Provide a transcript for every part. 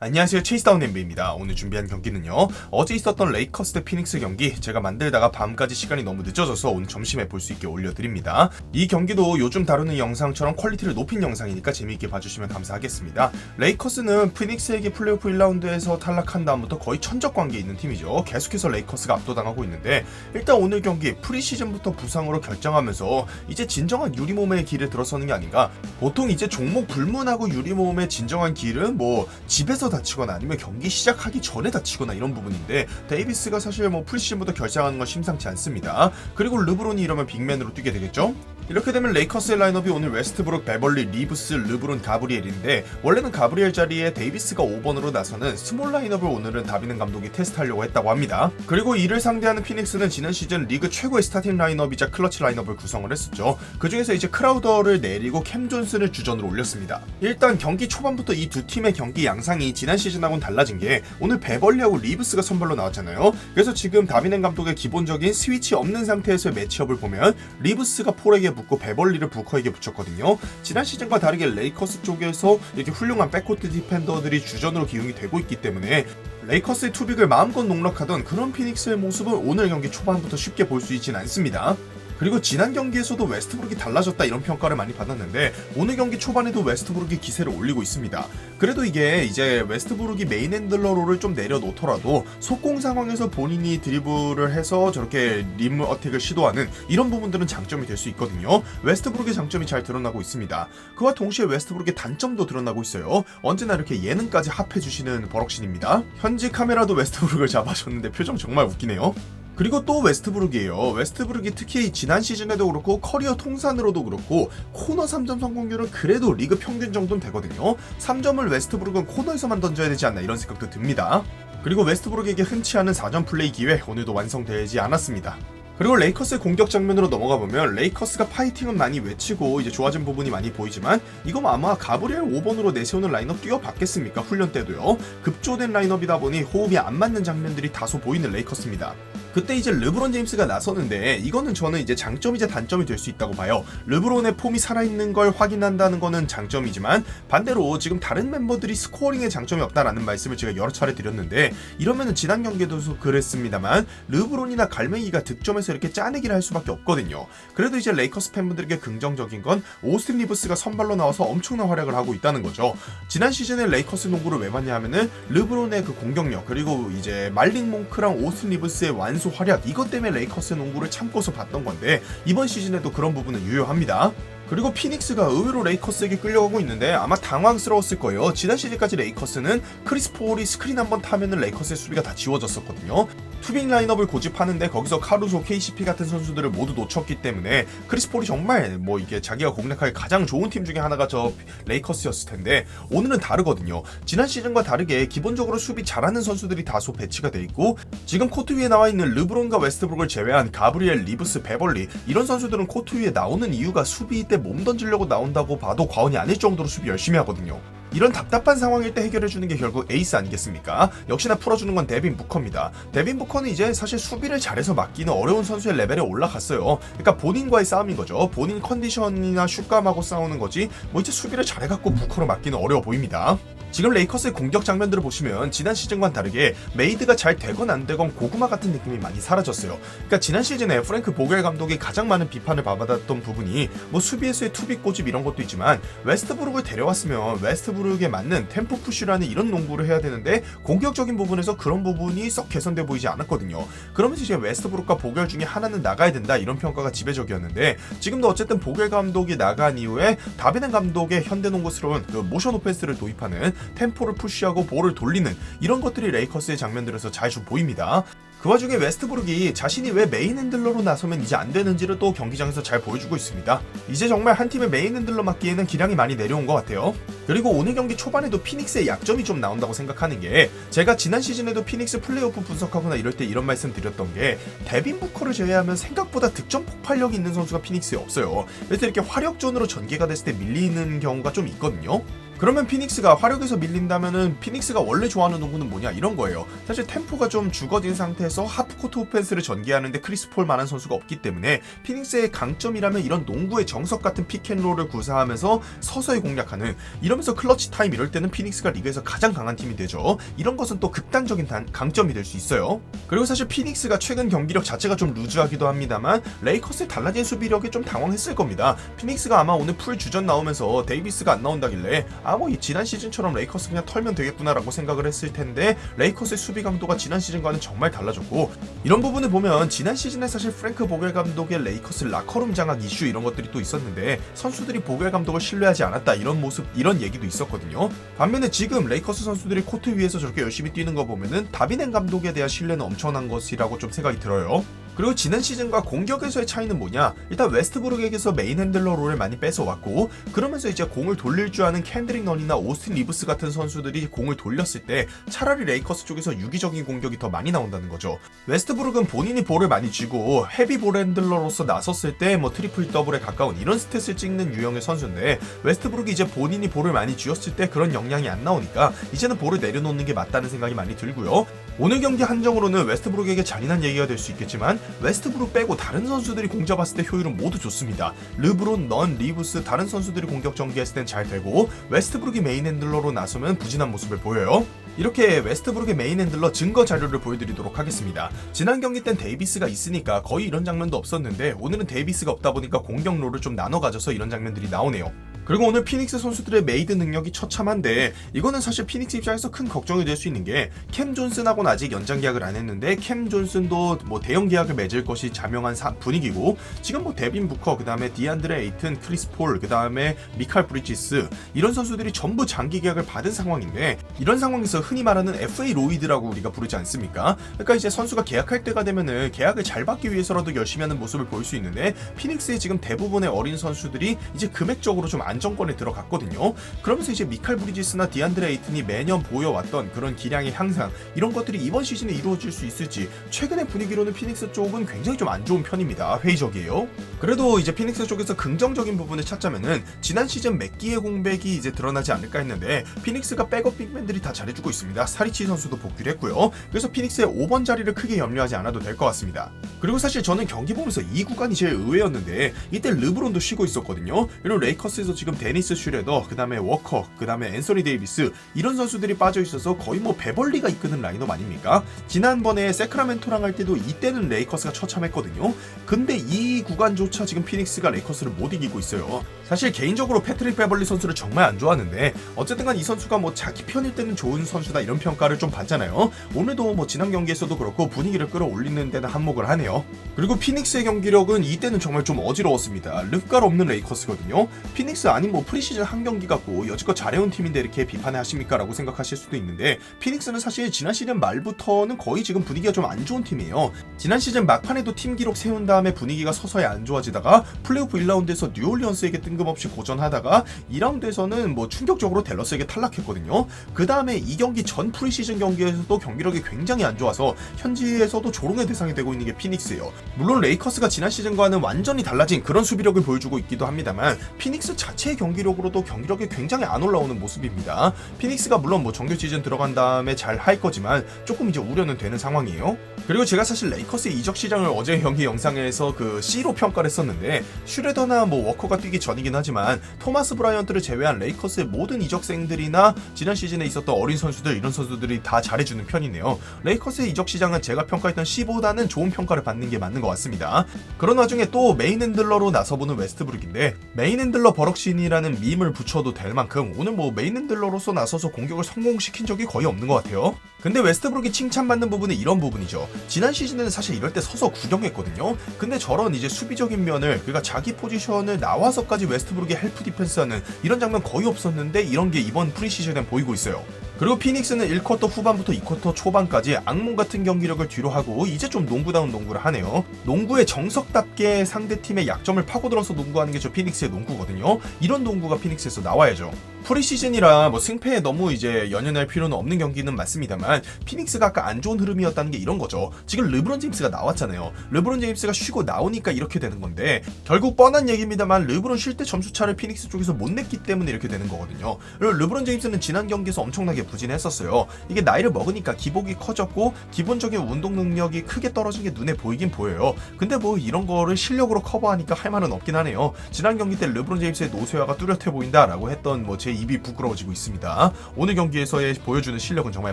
안녕하세요 체이스다운 엠비입니다. 오늘 준비한 경기는요. 어제 있었던 레이커스 대 피닉스 경기 제가 만들다가 밤까지 시간이 너무 늦어져서 오늘 점심에 볼 수 있게 올려드립니다. 이 경기도 요즘 다루는 영상처럼 퀄리티를 높인 영상이니까 재미있게 봐주시면 감사하겠습니다. 레이커스는 피닉스에게 플레이오프 1라운드에서 탈락한 다음부터 거의 천적 관계에 있는 팀이죠. 계속해서 레이커스가 압도당하고 있는데 일단 오늘 경기 프리시즌부터 부상으로 결정하면서 이제 진정한 유리몸의 길에 들어서는 게 아닌가 보통 이제 종목 불문하고 유리몸의 진정한 길은 뭐 집에서 다치거나 아니면 경기 시작하기 전에 다치거나 이런 부분인데 데이비스가 사실 뭐 풀시즌부터 결정하는 건 심상치 않습니다. 그리고 르브론이 이러면 빅맨으로 뛰게 되겠죠? 이렇게 되면 레이커스의 라인업이 오늘 웨스트브룩, 베벌리, 리브스, 르브론, 가브리엘인데 원래는 가브리엘 자리에 데이비스가 5번으로 나서는 스몰 라인업을 오늘은 다비는 감독이 테스트하려고 했다고 합니다. 그리고 이를 상대하는 피닉스는 지난 시즌 리그 최고의 스타팅 라인업이자 클러치 라인업을 구성을 했었죠. 그 중에서 이제 크라우더를 내리고 캠 존슨을 주전으로 올렸습니다. 일단 경기 초반부터 이 두 팀의 경기 양상이 지난 시즌하고는 달라진 게 오늘 베벌리하고 리브스가 선발로 나왔잖아요. 그래서 지금 다비넨 감독의 기본적인 스위치 없는 상태에서의 매치업을 보면 리브스가 폴에게 붙고 베벌리를 부커에게 붙였거든요. 지난 시즌과 다르게 레이커스 쪽에서 이렇게 훌륭한 백코트 디펜더들이 주전으로 기용이 되고 있기 때문에 레이커스의 투빅을 마음껏 농락하던 그런 피닉스의 모습을 오늘 경기 초반부터 쉽게 볼 수 있진 않습니다. 그리고 지난 경기에서도 웨스트브룩이 달라졌다 이런 평가를 많이 받았는데 오늘 경기 초반에도 웨스트브룩이 기세를 올리고 있습니다. 그래도 이게 이제 웨스트브룩이 메인 핸들러로를 좀 내려놓더라도 속공 상황에서 본인이 드리블을 해서 저렇게 림 어택을 시도하는 이런 부분들은 장점이 될 수 있거든요. 웨스트브룩의 장점이 잘 드러나고 있습니다. 그와 동시에 웨스트브룩의 단점도 드러나고 있어요. 언제나 이렇게 예능까지 합해주시는 버럭신입니다. 현지 카메라도 웨스트브룩을 잡아줬는데 표정 정말 웃기네요. 그리고 또 웨스트브룩이에요. 웨스트브룩이 특히 지난 시즌에도 그렇고 커리어 통산으로도 그렇고 코너 3점 성공률은 그래도 리그 평균 정도는 되거든요. 3점을 웨스트브룩은 코너에서만 던져야 되지 않나 이런 생각도 듭니다. 그리고 웨스트브룩에게 흔치 않은 4점 플레이 기회 오늘도 완성되지 않았습니다. 그리고 레이커스의 공격 장면으로 넘어가 보면 레이커스가 파이팅은 많이 외치고 이제 좋아진 부분이 많이 보이지만 이건 아마 가브리엘 5번으로 내세우는 라인업 뛰어봤겠습니까 훈련 때도요 급조된 라인업이다 보니 호흡이 안 맞는 장면들이 다소 보이는 레이커스입니다. 그때 이제 르브론 제임스가 나서는데 이거는 저는 이제 장점이자 단점이 될 수 있다고 봐요. 르브론의 폼이 살아있는 걸 확인한다는 거는 장점이지만 반대로 지금 다른 멤버들이 스코어링에 장점이 없다라는 말씀을 제가 여러 차례 드렸는데 이러면은 지난 경기에도 그랬습니다만 르브론이나 갈맹이가 득점에서 이렇게 짜내기를 할 수밖에 없거든요. 그래도 이제 레이커스 팬분들에게 긍정적인 건 오스틴 리브스가 선발로 나와서 엄청난 활약을 하고 있다는 거죠. 지난 시즌에 레이커스 농구를 왜 봤냐 하면은 르브론의 그 공격력 그리고 이제 말링 몽크랑 오스틴 리브스의 완수 활약 이것 때문에 레이커스 농구를 참고서 봤던 건데 이번 시즌에도 그런 부분은 유효합니다. 그리고 피닉스가 의외로 레이커스에게 끌려가고 있는데 아마 당황스러웠을 거예요. 지난 시즌까지 레이커스는 크리스 폴이 스크린 한번 타면은 레이커스의 수비가 다 지워졌었거든요. 투빅 라인업을 고집하는데 거기서 카루소, KCP 같은 선수들을 모두 놓쳤기 때문에 크리스 폴이 정말 뭐 이게 자기가 공략할 가장 좋은 팀 중에 하나가 저 레이커스였을 텐데 오늘은 다르거든요. 지난 시즌과 다르게 기본적으로 수비 잘하는 선수들이 다소 배치가 돼 있고 지금 코트 위에 나와 있는 르브론과 웨스트브룩을 제외한 가브리엘, 리브스, 베벌리 이런 선수들은 코트 위에 나오는 이유가 수비 때 몸 던지려고 나온다고 봐도 과언이 아닐 정도로 수비 열심히 하거든요. 이런 답답한 상황일 때 해결해 주는 게 결국 에이스 아니겠습니까? 역시나 풀어주는 건 데빈 부커입니다. 데빈 부커는 이제 사실 수비를 잘해서 맡기는 어려운 선수의 레벨에 올라갔어요. 그러니까 본인과의 싸움인 거죠. 본인 컨디션이나 슛감하고 싸우는 거지. 뭐 이제 수비를 잘해갖고 부커로 맡기는 어려워 보입니다. 지금 레이커스의 공격 장면들을 보시면 지난 시즌과는 다르게 메이드가 잘 되건 안 되건 고구마 같은 느낌이 많이 사라졌어요. 그러니까 지난 시즌에 프랭크 보겔 감독이 가장 많은 비판을 받았던 부분이 뭐 수비에서의 투비 꼬집 이런 것도 있지만 웨스트브룩을 데려왔으면 웨스트브룩에 맞는 템포 푸시라는 이런 농구를 해야 되는데 공격적인 부분에서 그런 부분이 썩 개선돼 보이지 않았거든요. 그러면서 이제 웨스트브룩과 보겔 중에 하나는 나가야 된다 이런 평가가 지배적이었는데 지금도 어쨌든 보겔 감독이 나간 이후에 다비넨 감독의 현대농구스러운 그 모션 오펜스를 도입하는 템포를 푸시하고 볼을 돌리는 이런 것들이 레이커스의 장면들에서 잘좀 보입니다. 그 와중에 웨스트브룩이 자신이 왜 메인 핸들러로 나서면 이제 안 되는지를 또 경기장에서 잘 보여주고 있습니다. 이제 정말 한 팀의 메인 핸들러 맡기에는 기량이 많이 내려온 것 같아요. 그리고 오늘 경기 초반에도 피닉스의 약점이 좀 나온다고 생각하는 게 제가 지난 시즌에도 피닉스 플레이오프 분석하거나 이럴 때 이런 말씀 드렸던 게 데빈 부커를 제외하면 생각보다 득점 폭발력이 있는 선수가 피닉스에 없어요. 그래서 이렇게 화력전으로 전개가 됐을 때 밀리는 경우가 좀 있거든요. 그러면 피닉스가 화력에서 밀린다면은 피닉스가 원래 좋아하는 농구는 뭐냐 이런 거예요. 사실 템포가 좀 죽어진 상태에서 하프코트 오펜스를 전개하는데 크리스폴 만한 선수가 없기 때문에 피닉스의 강점이라면 이런 농구의 정석 같은 피켄롤을 구사하면서 서서히 공략하는 이러면서 클러치 타임 이럴 때는 피닉스가 리그에서 가장 강한 팀이 되죠. 이런 것은 또 극단적인 단- 강점이 될 수 있어요. 그리고 사실 피닉스가 최근 경기력 자체가 좀 루즈하기도 합니다만 레이커스의 달라진 수비력에 좀 당황했을 겁니다. 피닉스가 아마 오늘 풀 주전 나오면서 데이비스가 안 나온다길래 아뭐 지난 시즌처럼 레이커스 그냥 털면 되겠구나라고 생각을 했을 텐데 레이커스의 수비 강도가 지난 시즌과는 정말 달라졌고 이런 부분을 보면 지난 시즌에 사실 프랭크 보겔 감독의 레이커스 라커룸 장악 이슈 이런 것들이 또 있었는데 선수들이 보겔 감독을 신뢰하지 않았다 이런 모습 이런 얘기도 있었거든요. 반면에 지금 레이커스 선수들이 코트 위에서 저렇게 열심히 뛰는 거 보면은 다비넨 감독에 대한 신뢰는 엄청난 것이라고 좀 생각이 들어요. 그리고 지난 시즌과 공격에서의 차이는 뭐냐? 일단 웨스트브룩에게서 메인 핸들러 롤을 많이 뺏어왔고 그러면서 이제 공을 돌릴 줄 아는 캔드릭 넌이나 오스틴 리브스 같은 선수들이 공을 돌렸을 때 차라리 레이커스 쪽에서 유기적인 공격이 더 많이 나온다는 거죠. 웨스트브룩은 본인이 볼을 많이 쥐고 헤비 볼 핸들러로서 나섰을 때 뭐 트리플 더블에 가까운 이런 스탯을 찍는 유형의 선수인데 웨스트브룩이 이제 본인이 볼을 많이 쥐었을 때 그런 역량이 안 나오니까 이제는 볼을 내려놓는 게 맞다는 생각이 많이 들고요. 오늘 경기 한정으로는 웨스트브룩에게 잔인한 얘기가 될 수 있겠지만 웨스트브룩 빼고 다른 선수들이 공 잡았을 때 효율은 모두 좋습니다. 르브론, 넌, 리브스 다른 선수들이 공격 전개했을 땐 잘 되고 웨스트브룩이 메인 핸들러로 나서면 부진한 모습을 보여요. 이렇게 웨스트브룩의 메인 핸들러 증거 자료를 보여드리도록 하겠습니다. 지난 경기 땐 데이비스가 있으니까 거의 이런 장면도 없었는데 오늘은 데이비스가 없다 보니까 공격 롤을 좀 나눠 가져서 이런 장면들이 나오네요. 그리고 오늘 피닉스 선수들의 메이드 능력이 처참한데 이거는 사실 피닉스 입장에서 큰 걱정이 될 수 있는 게 캠 존슨하고는 아직 연장 계약을 안 했는데 캠 존슨도 뭐 대형 계약을 맺을 것이 자명한 사- 분위기고 지금 뭐 데빈 부커 그다음에 디안드레 에이튼 크리스 폴 그다음에 미칼 브리지스 이런 선수들이 전부 장기 계약을 받은 상황인데 이런 상황에서 흔히 말하는 FA 로이드라고 우리가 부르지 않습니까? 그러니까 이제 선수가 계약할 때가 되면은 계약을 잘 받기 위해서라도 열심히 하는 모습을 보일 수 있는데 피닉스의 지금 대부분의 어린 선수들이 이제 금액적으로 좀안 정권에 들어갔거든요. 그러면서 이제 미칼 브리지스나 디안드레 에이튼이 매년 보여왔던 그런 기량의 향상 이런 것들이 이번 시즌에 이루어질 수 있을지 최근의 분위기로는 피닉스 쪽은 굉장히 좀 안 좋은 편입니다. 회의적이에요. 그래도 이제 피닉스 쪽에서 긍정적인 부분을 찾자면은 지난 시즌 맥기의 공백이 이제 드러나지 않을까 했는데 피닉스가 백업 빅맨들이 다 잘해주고 있습니다. 사리치 선수도 복귀를 했고요. 그래서 피닉스의 5번 자리를 크게 염려하지 않아도 될 것 같습니다. 그리고 사실 저는 경기 보면서 이 구간이 제일 의외였는데 이때 르브론도 쉬고 있었거든요. 그리고 레이커스에서 지금 데니스 슈레더, 그 다음에 워커, 그 다음에 앤서니 데이비스 이런 선수들이 빠져 있어서 거의 뭐 베벌리가 이끄는 라인업 아닙니까? 지난번에 세크라멘토랑 할 때도 이때는 레이커스가 처참했거든요. 근데 이 구간 조차 지금 피닉스가 레이커스를 못 이기고 있어요. 사실 개인적으로 패트릭 베벌리 선수를 정말 안 좋아하는데 어쨌든간 이 선수가 뭐 자기 편일 때는 좋은 선수다 이런 평가를 좀 받잖아요. 오늘도 뭐 지난 경기에서도 그렇고 분위기를 끌어올리는 데는 한몫을 하네요. 그리고 피닉스의 경기력은 이때는 정말 좀 어지러웠습니다. 르가를 없는 레이커스거든요. 피닉스 아닌 뭐 프리시즌 한 경기 같고 여지껏 잘해온 팀인데 이렇게 비판을 하십니까라고 생각하실 수도 있는데 피닉스는 사실 지난 시즌 말부터는 거의 지금 분위기가 좀 안 좋은 팀이에요. 지난 시즌 막판에도 팀 기록 세운 다음에 분위기가 서서히 안 좋아지다가 플레이오프 1라운드에서 뉴올리언스에게 뜬금없이 고전하다가 2라운드에서는 뭐 충격적으로 댈러스에게 탈락했거든요. 그 다음에 이 경기 전 프리시즌 경기에서도 경기력이 굉장히 안 좋아서 현지에서도 조롱의 대상이 되고 있는 게 피닉스예요. 물론 레이커스가 지난 시즌과는 완전히 달라진 그런 수비력을 보여주고 있기도 합니다만 피닉스 자체의 경기력으로도 경기력이 굉장히 안 올라오는 모습입니다. 피닉스가 물론 뭐 정규 시즌 들어간 다음에 잘 할 거지만 조금 이제 우려는 되는 상황이에요. 그리고 제가 사실 레이커스의 이적 시장을 어제 경기 영상에서 그 C로 평가를 했었는데 슈레더나 뭐 워커가 뛰기 전이긴 하지만 토마스 브라이언트를 제외한 레이커스의 모든 이적생들이나 지난 시즌에 있었던 어린 선수들 이런 선수들이 다 잘해주는 편이네요. 레이커스의 이적 시장은 제가 평가했던 C보다는 좋은 평가를 받는 게 맞는 것 같습니다. 그런 와중에 또 메인 핸들러로 나서보는 웨스트브룩인데 메인 핸들러 버럭신이라는 밈을 붙여도 될 만큼 오늘 뭐 메인 핸들러로서 나서서 공격을 성공시킨 적이 거의 없는 것 같아요. 근데 웨스트브룩이 칭찬받는 부분은 이런 부분이죠. 지난 시즌에는 사실 이럴 때 서서 구경했거든요. 근데 저런 이제 수비적인 면을 그러니까 자기 포지션을 나와서까지 웨스트브룩이 헬프 디펜스하는 이런 장면 거의 없었는데 이런 게 이번 프리시즌에 보이고 있어요. 그리고 피닉스는 1쿼터 후반부터 2쿼터 초반까지 악몽 같은 경기력을 뒤로 하고 이제 좀 농구다운 농구를 하네요. 농구의 정석답게 상대팀의 약점을 파고들어서 농구하는 게 저 피닉스의 농구거든요. 이런 농구가 피닉스에서 나와야죠. 프리시즌이라 뭐 승패에 너무 이제 연연할 필요는 없는 경기는 맞습니다만 피닉스가 아까 안 좋은 흐름이었다는 게 이런 거죠. 지금 르브론 제임스가 나왔잖아요. 르브론 제임스가 쉬고 나오니까 이렇게 되는 건데 결국 뻔한 얘기입니다만 르브론 쉴 때 점수 차를 피닉스 쪽에서 못 냈기 때문에 이렇게 되는 거거든요. 그리고 르브론 제임스는 지난 경기에서 엄청나게 부진했었어요. 이게 나이를 먹으니까 기복이 커졌고 기본적인 운동 능력이 크게 떨어진 게 눈에 보이긴 보여요. 근데 뭐 이런 거를 실력으로 커버하니까 할 말은 없긴 하네요. 지난 경기 때 르브론 제임스의 노쇠화가 뚜렷해 보인다라고 했던 뭐 제 입이 부끄러워지고 있습니다. 오늘 경기에서의 보여주는 실력은 정말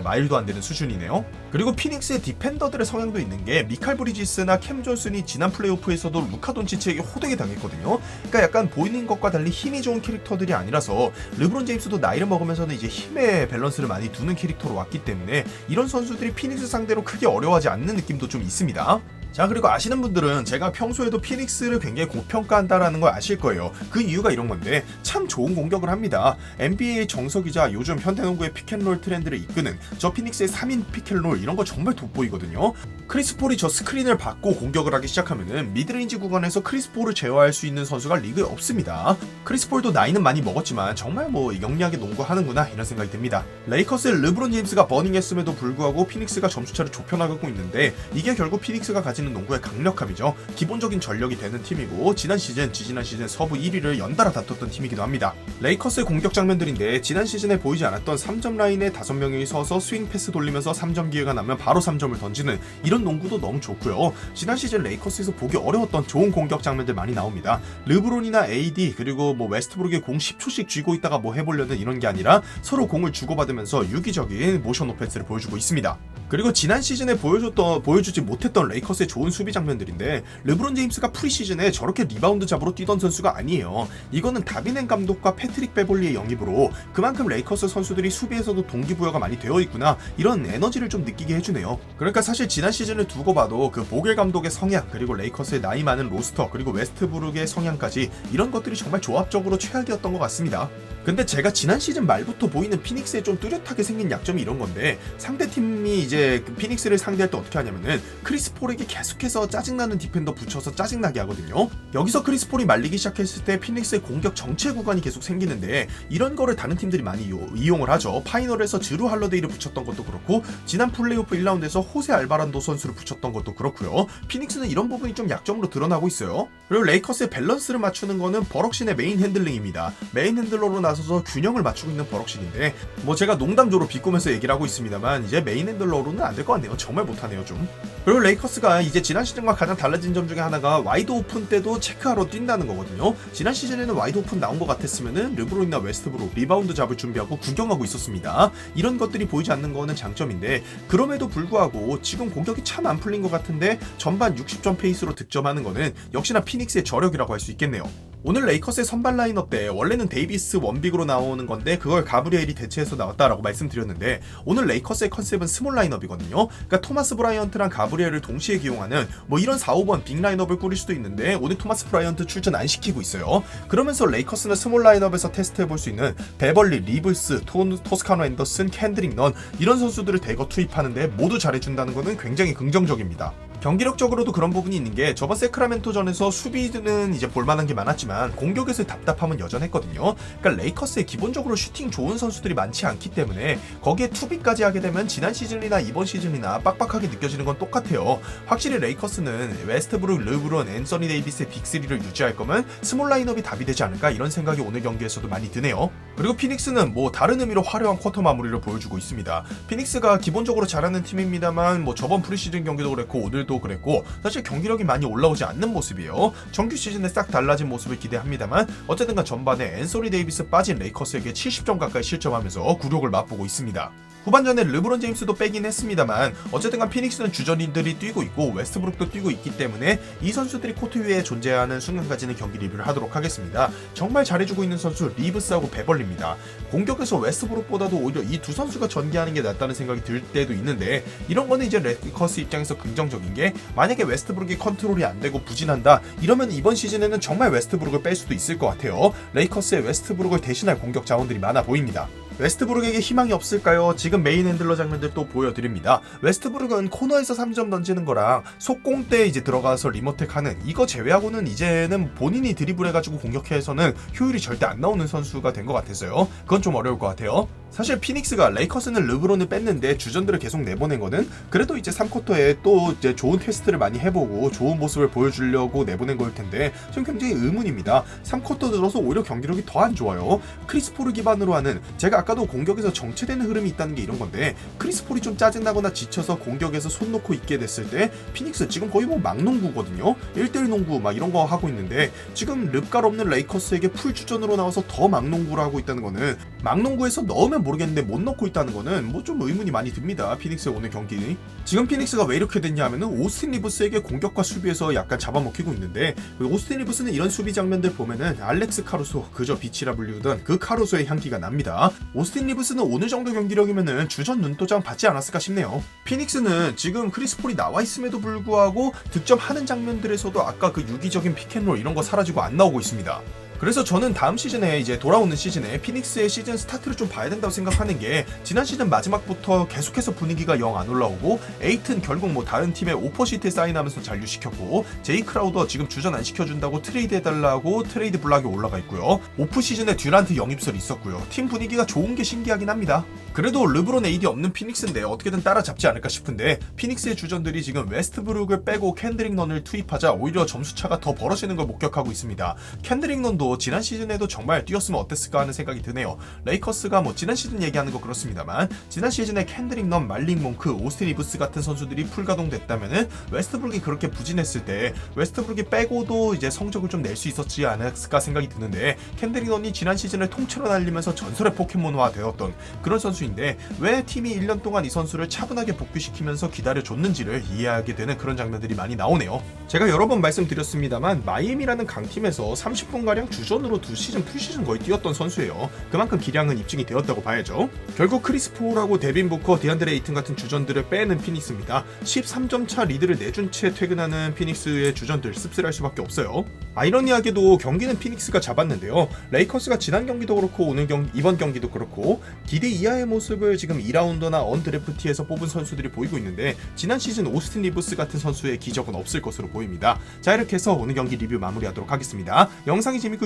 말도 안 되는 수준이네요. 그리고 피닉스의 디펜더들의 성향도 있는 게 미칼 브리지스나 캠 존슨이 지난 플레이오프에서도 루카 돈치치에게 호되게 당했거든요. 그러니까 약간 보이는 것과 달리 힘이 좋은 캐릭터들이 아니라서 르브론 제임스도 나이를 먹으면서는 이제 힘의 밸런스를 많이 두는 캐릭터로 왔기 때문에 이런 선수들이 피닉스 상대로 크게 어려워하지 않는 느낌도 좀 있습니다. 자 그리고 아시는 분들은 제가 평소에도 피닉스를 굉장히 고평가한다라는 걸 아실 거예요. 그 이유가 이런 건데 참 좋은 공격을 합니다. NBA 정석이자 요즘 현대농구의 피켓롤 트렌드를 이끄는 저 피닉스의 3인 피켓롤 이런 거 정말 돋보이거든요. 크리스 폴이 저 스크린을 받고 공격을 하기 시작하면은 미드레인지 구간에서 크리스 폴을 제어할 수 있는 선수가 리그에 없습니다. 크리스 폴도 나이는 많이 먹었지만 정말 뭐 영리하게 농구하는구나 이런 생각이 듭니다. 레이커스의 르브론 제임스가 버닝했음에도 불구하고 피닉스가 점수차를 좁혀나가고 있는데 이게 결국 피닉스가 가 지는 농구의 강력함이죠. 기본적인 전력이 되는 팀이고 지난 시즌, 지지난 시즌 서부 1위를 연달아 다퉜던 팀이기도 합니다. 레이커스의 공격 장면들인데 지난 시즌에 보이지 않았던 3점 라인에 5명이 서서 스윙 패스 돌리면서 3점 기회가 나면 바로 3점을 던지는 이런 농구도 너무 좋고요. 지난 시즌 레이커스에서 보기 어려웠던 좋은 공격 장면들 많이 나옵니다. 르브론이나 AD 그리고 뭐 웨스트브룩이 공 10초씩 쥐고 있다가 뭐 해보려는 이런 게 아니라 서로 공을 주고받으면서 유기적인 모션 오펜스를 보여주고 있습니다. 그리고 지난 시즌에 보여줬던 보여주지 못했던 레이커스의 좋은 수비 장면들인데 르브론 제임스가 프리시즌에 저렇게 리바운드 잡으러 뛰던 선수가 아니에요. 이거는 다비넨 감독과 패트릭 베볼리의 영입으로 그만큼 레이커스 선수들이 수비에서도 동기부여가 많이 되어 있구나 이런 에너지를 좀 느끼게 해주네요. 그러니까 사실 지난 시즌을 두고 봐도 그 보겔 감독의 성향 그리고 레이커스의 나이 많은 로스터 그리고 웨스트브룩의 성향까지 이런 것들이 정말 조합적으로 최악이었던 것 같습니다. 근데 제가 지난 시즌 말부터 보이는 피닉스에 좀 뚜렷하게 생긴 약점이 이런 건데 상대 팀이 이제 그 피닉스를 상대할 때 어떻게 하냐면은 크리스 폴에게 계속해서 짜증나는 디펜더 붙여서 짜증나게 하거든요. 여기서 크리스 폴이 말리기 시작했을 때 피닉스의 공격 정체 구간이 계속 생기는데 이런 거를 다른 팀들이 많이 이용, 을 하죠. 파이널에서 드루 할러데이를 붙였던 것도 그렇고 지난 플레이오프 1라운드에서 호세 알바란도 선수를 붙였던 것도 그렇고요. 피닉스는 이런 부분이 좀 약점으로 드러나고 있어요. 그리고 레이커스의 밸런스를 맞추는 거는 버럭신의 메인 핸들링입니다. 메인 핸들러로 나서 서 균형을 맞추고 있는 버럭신인데 뭐 제가 농담조로 비꼬면서 얘기를 하고 있습니다만 이제 메인 핸들러로는 안 될 것 같네요. 정말 못하네요 좀. 그리고 레이커스가 이제 지난 시즌과 가장 달라진 점 중에 하나가 와이드 오픈 때도 체크하러 뛴다는 거거든요. 지난 시즌에는 와이드 오픈 나온 것 같았으면은 르브론이나 웨스트브룩 리바운드 잡을 준비하고 구경하고 있었습니다. 이런 것들이 보이지 않는 거는 장점인데 그럼에도 불구하고 지금 공격이 참 안 풀린 것 같은데 전반 60점 페이스로 득점하는 거는 역시나 피닉스의 저력이라고 할 수 있겠네요. 오늘 레이커스의 선발 라인업 때 원래는 데이비스 원빅으로 나오는 건데 그걸 가브리엘이 대체해서 나왔다라고 말씀드렸는데 오늘 레이커스의 컨셉은 스몰 라인업이거든요. 그러니까 토마스 브라이언트랑 가브리엘을 동시에 기용하는 뭐 이런 4, 5번 빅 라인업을 꾸릴 수도 있는데 오늘 토마스 브라이언트 출전 안 시키고 있어요. 그러면서 레이커스는 스몰 라인업에서 테스트해 볼 수 있는 베벌리, 리블스, 토, 토스카노 앤더슨, 캔드릭 넌 이런 선수들을 대거 투입하는데 모두 잘해준다는 것은 굉장히 긍정적입니다. 경기력적으로도 그런 부분이 있는 게 저번 세크라멘토전에서 수비는 이제 볼만한 게 많았지만 공격에서의 답답함은 여전했거든요. 그러니까 레이커스에 기본적으로 슈팅 좋은 선수들이 많지 않기 때문에 거기에 투비까지 하게 되면 지난 시즌이나 이번 시즌이나 빡빡하게 느껴지는 건 똑같아요. 확실히 레이커스는 웨스트브룩, 르브론, 앤서니 데이비스의 빅3를 유지할 거면 스몰 라인업이 답이 되지 않을까 이런 생각이 오늘 경기에서도 많이 드네요. 그리고 피닉스는 뭐 다른 의미로 화려한 쿼터 마무리를 보여주고 있습니다. 피닉스가 기본적으로 잘하는 팀입니다만 뭐 저번 프리시즌 경기도 그랬고 오늘 도 그랬고 사실 경기력이 많이 올라오지 않는 모습이에요. 정규 시즌에 싹 달라진 모습을 기대합니다만 어쨌든간 전반에 앤소니 데이비스 빠진 레이커스에게 70점 가까이 실점하면서 굴욕을 맛보고 있습니다. 후반전에 르브론 제임스도 빼긴 했습니다만 어쨌든간 피닉스는 주전인들이 뛰고 있고 웨스트브룩도 뛰고 있기 때문에 이 선수들이 코트 위에 존재하는 순간까지는 경기 리뷰를 하도록 하겠습니다. 정말 잘해주고 있는 선수 리브스하고 베벌리입니다. 공격에서 웨스트브룩보다도 오히려 이 두 선수가 전개하는 게 낫다는 생각이 들 때도 있는데 이런 거는 이제 레이커스 입장에서 긍정적인 게 만약에 웨스트브룩이 컨트롤이 안 되고 부진한다 이러면 이번 시즌에는 정말 웨스트브룩을 뺄 수도 있을 것 같아요. 레이커스의 웨스트브룩을 대신할 공격 자원들이 많아 보입니다. 웨스트브룩에게 희망이 없을까요? 지금 메인 핸들러 장면들 또 보여드립니다. 웨스트브룩은 코너에서 3점 던지는 거랑 속공 때 이제 들어가서 리모텍 하는 이거 제외하고는 이제는 본인이 드리블해가지고 공격해서는 효율이 절대 안 나오는 선수가 된 것 같았어요. 그건 좀 어려울 것 같아요. 사실 피닉스가 레이커스는 르브론을 뺐는데 주전들을 계속 내보낸 거는 그래도 이제 3쿼터에 또 이제 좋은 테스트를 많이 해보고 좋은 모습을 보여주려고 내보낸 거일 텐데 지금 굉장히 의문입니다. 3쿼터 들어서 오히려 경기력이 더 안 좋아요. 크리스포를 기반으로 하는 제가 아까도 공격에서 정체되는 흐름이 있다는 게 이런 건데 크리스폴이 좀 짜증나거나 지쳐서 공격에서 손 놓고 있게 됐을 때 피닉스 지금 거의 뭐 막농구거든요 1대1 농구 막 이런 거 하고 있는데 지금 릅갈 없는 레이커스에게 풀 주전으로 나와서 더 막농구를 하고 있다는 거는 막농구에서 넣으면 모르겠는데 못 넣고 있다는 거는 뭐 좀 의문이 많이 듭니다 피닉스의 오늘 경기 지금 피닉스가 왜 이렇게 됐냐 하면은 오스틴 리브스에게 공격과 수비에서 약간 잡아먹히고 있는데 그 오스틴 리브스는 이런 수비 장면들 보면은 알렉스 카루소 그저 빛이라 불리우던 그 카루소의 향기가 납니다 오스틴 리브스는 어느 정도 경기력이면은 주전 눈도장 받지 않았을까 싶네요. 피닉스는 지금 크리스폴이 나와 있음에도 불구하고 득점하는 장면들에서도 아까 그 유기적인 피켄롤 이런 거 사라지고 안 나오고 있습니다. 그래서 저는 다음 시즌에 이제 돌아오는 시즌에 피닉스의 시즌 스타트를 좀 봐야 된다고 생각하는 게 지난 시즌 마지막부터 계속해서 분위기가 영 안 올라오고 에이튼 결국 뭐 다른 팀의 오퍼시트에 사인하면서 잔류시켰고 제이 크라우더 지금 주전 안 시켜준다고 트레이드 해달라고 트레이드 블락이 올라가 있고요. 오프 시즌에 듀란트 영입설이 있었고요. 팀 분위기가 좋은 게 신기하긴 합니다. 그래도 르브론 AD 없는 피닉스인데 어떻게든 따라잡지 않을까 싶은데 피닉스의 주전들이 지금 웨스트브룩을 빼고 캔드릭 넌을 투입하자 오히려 점수차가 더 벌어지는 걸 목격하고 있습니다. 캔드릭 넌도 지난 시즌에도 정말 뛰었으면 어땠을까 하는 생각이 드네요. 레이커스가 뭐 지난 시즌 얘기하는 거 그렇습니다만 지난 시즌에 캔드릭 넌, 말링 몽크, 오스틴 이브스 같은 선수들이 풀가동됐다면은 웨스트브룩이 그렇게 부진했을 때 웨스트브룩이 빼고도 이제 성적을 좀 낼 수 있었지 않았을까 생각이 드는데 캔드릭 넌이 지난 시즌을 통째로 날리면서 전설의 포켓몬화 되었던 그런 선수인데 왜 팀이 1년 동안 이 선수를 차분하게 복귀시키면서 기다려줬는지를 이해하게 되는 그런 장면들이 많이 나오네요. 제가 여러 번 말씀드렸습니다만 마이애미라는 강팀에서 30분가량 주전으로 두 시즌 풀시즌 거의 뛰었던 선수예요. 그만큼 기량은 입증이 되었다고 봐야죠. 결국 크리스 포울하고 데빈 부커, 디안드레 이튼 같은 주전들을 빼는 피닉스입니다. 13점 차 리드를 내준 채 퇴근하는 피닉스의 주전들 씁쓸할 수밖에 없어요. 아이러니하게도 경기는 피닉스가 잡았는데요. 레이커스가 지난 경기도 그렇고 오늘 경 이번 경기도 그렇고 기대 이하의 모습을 지금 2라운드나 언드래프티에서 뽑은 선수들이 보이고 있는데 지난 시즌 오스틴 리브스 같은 선수의 기적은 없을 것으로 보입니다. 자 이렇게 해서 오늘 경기 리뷰 마무리하도록 하겠습니다. 영상이 재밌고